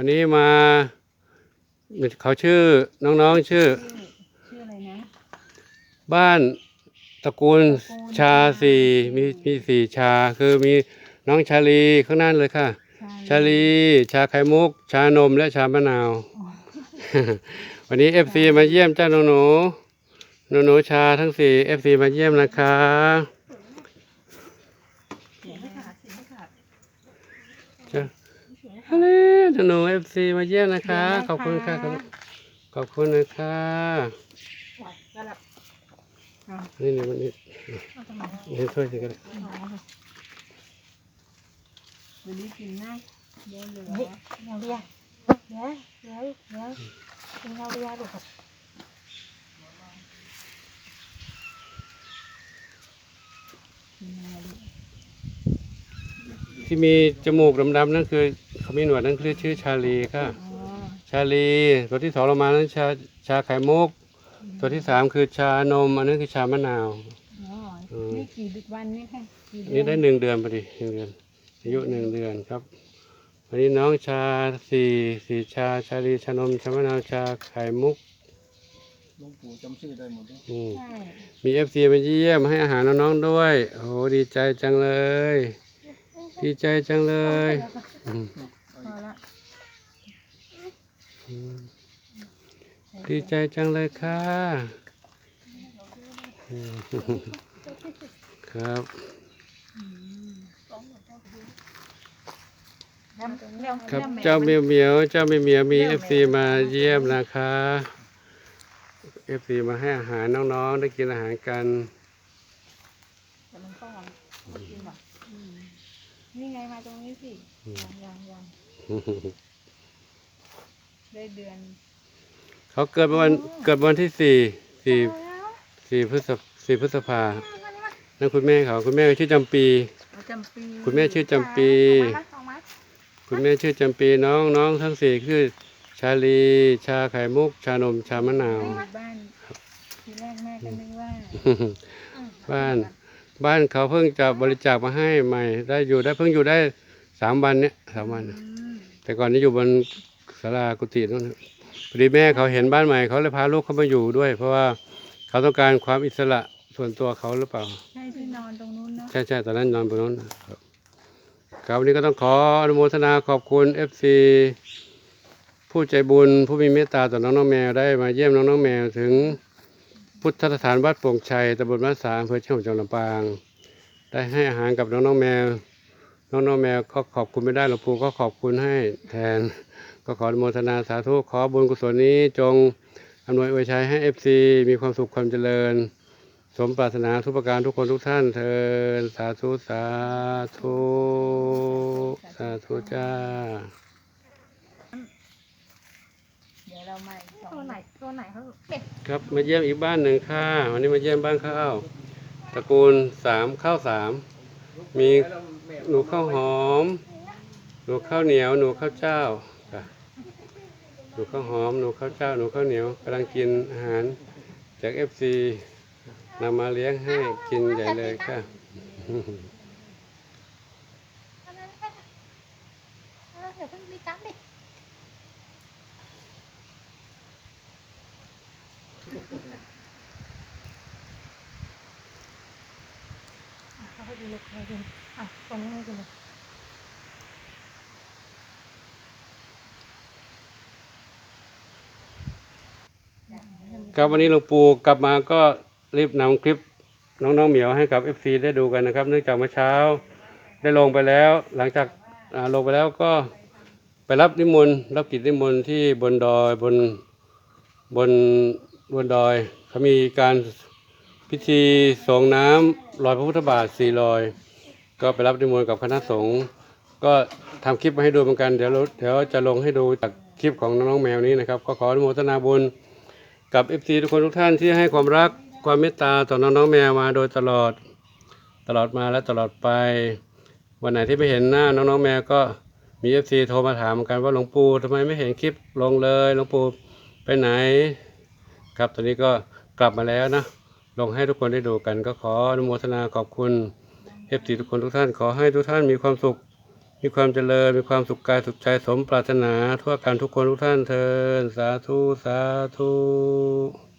วันนี้มาเขาชื่อน้องๆชื่อ ชื่ออะไรนะ บ้านตระกูลชาสี่มีมีสี่ชาคือมีน้องชาลีข้างหน้าเลยค่ะ ชาลี ชาไข่มุก ชานมและชามะนาว วันนี้เอฟซีมาเยี่ยมเจ้าหนูหนูหนูหนูๆชาทั้งสี่เอฟซีมาเยี่ยมนะคะเสียงไม่ขาดเสียงไม่ขาดเจ้าฮัลโหล หนูหนูเอฟซีมาเยี่ยมนะคะ ขอบคุณค่ะ ขอบคุณขอบคุณนะคะสลับนี่นี่มันนี่เอาตรงไหนนี่ช่วยสิกันวันนี้กินหน้าเดี๋ยวเหลือเฮ้ยเงาเรียเดี๋ยวเดี๋ยวเดี๋ยวเป็นเงาเรียลูกครับ ที่มีจมูกดำๆนั่นคือเขามีหนวดนั่นคือชื่อชาลีค่ะอ๋อชาลีตัวที่สองเรามานั้นชาชาไข่มุก ตัวที่สามคือชานม อันนั้นคือชามะนาวอ๋ออืมนี่กี่วันนี่ค่ะกี่อันเดืนี้อนได้หนึ่งเดือนพอดีหนึ่งเดือนอายุหนึ่งเดือนครับวันนี้น้องชาสี่สี่ชาชาลีชานมชามะนาวชาไข่มุกหลวงปู่จำชื่อได้หมดเลยอืมใช่ มีเอฟซีมาเยี่ยมให้อาหารน้องๆด้วย โอ้โหดีใจจังเลย ดีใจจังเลยอืมพอละอืมดีใจจังเลยค่ะอืมครับแล้วแล้วครับเจ้าเหมียวเหมียวเจ้าเหมียวเหมียวมีเอฟซีมาเยี่ยมนะคะเอฟซีมาให้อาหารน้องๆ ได้กินอาหารกันแต่มั นต้องกินหรอนี่ไงมาตรงนี้สิยังยังยังได้เดือน เขาเกิดวันเกิดวันที่สี่สี่สี่พฤษภสี่พฤษภานั่นคุณแม่เขาคุณแม่ชื่อจำปีเอาจำปีคุณแม่ชื่อจำปีออกมาคุณแม่ชื่อจำปีน้องน้องทั้งสี่คือ ชาลี ชาไข่มุก ชานม ชามะนาว บ้านทีแรกแม่ก็นึกว่าบ้าน บ้านเขาเพิ่งจะบริจาคมาให้ใหม่ ได้อยู่ได้เพิ่งอยู่ได้สามวันเนี้ยสามวันน่ะอืมแต่ก่อนนี้อยู่บนศาลากุฏินั่นนะพอดีแม่เขาเห็นบ้านใหม่เขาเลยพาลูกเขามาอยู่ด้วย เพราะว่าเขาต้องการความอิสระส่วนตัวเขาหรือเปล่า ใช่ที่นอนตรงนู้นเนาะใช่ใช่ตอนนั้นนอนบนนั้นนะครับครับวันนี้ก็ต้องขออนุโมทนาขอบคุณ FC ผู้ใจบุญผู้มีเมตตาต่อน้องน้องแมวได้มาเยี่ยมน้องน้องแมวถึง พุทธสถานวัดโป่งชัยตำบลบ้านสาอำเภอเชียงของจังหวัดลำปาง ได้ให้อาหารกับน้องน้องแมว น้องน้องแมวก็ขอบคุณไม่ได้หลวงปู่ก็ขอบคุณให้แทน ก็ขออนุโมทนาสาธุขอบุญกุศลนี้จงอำนวยอวยชัยให้ FC มีความสุขความเจริญ สมปรารถนาทุกประการทุกคนทุกท่านเทินสาธุสาธุสาธุจ้า เดี๋ยวเรามาอีกสองตัวไหนตัวไหนเขาเก็บครับมาเยี่ยมอีกบ้านหนึ่งค่ะวันนี้มาเยี่ยมบ้านข้าวตระกูลสามข้าวสามมีหนูข้าวหอม หนูข้าวเหนียว หนูข้าวเจ้าค่ะหนูข้าวหอม หนูข้าวเจ้า หนูข้าวเหนียวกำลังกินอาหารจากเอฟซีนำมาเลี้ยงให้กินใหญ่เลยค่ะอันนั้นแค่เออเดี๋ยวเพิ่งมีกันดิ ดูลูกเขาดูอะตรงนี้ให้ดูเลยครับวันนี้หลวงปู่กลับมาก็รีบนำคลิปน้องๆเหมียวให้กับ FC ได้ดูกันนะครับ เนื่องจากเมื่อเช้าได้ลงไปแล้ว หลังจากลงไปแล้วก็ไปรับนิมนต์รับกิจนิมนต์ที่บนดอยบนบนบนดอยเขามีการพิธีส่งน้ำ ลอยพระพุทธบาทสี่ลอย ก็ไปรับนิมนต์กับคณะสงฆ์ก็ทำคลิปมาให้ดูเหมือนกันเดี๋ยวเราเดี๋ยวจะลงให้ดูจากคลิปของน้องแมวนี้นะครับ ก็ขออนุโมทนาบุญกับ FC ทุกคนทุกท่านที่ให้ความรักความเมตตาต่อน้องๆแมวมาโดยตลอดตลอดมาและตลอดไป วันไหนที่ไม่เห็นหน้าน้องๆแมวก็มี FC โทรมาถามกันว่าหลวงปู่ทำไมไม่เห็นคลิปลงเลยหลวงปู่ไปไหน ครับตอนนี้ก็กลับมาแล้วนะ ลงให้ทุกคนได้ดูกันก็ขออนุโมทนาขอบคุณเอฟซีทุกคนทุกท่านขอให้ทุกท่านมีความสุข มีความเจริญ มีความสุขกายสุขใจสมปรารถนาทั่วกันทุกคนทุกท่านเทินสาธุสาธุ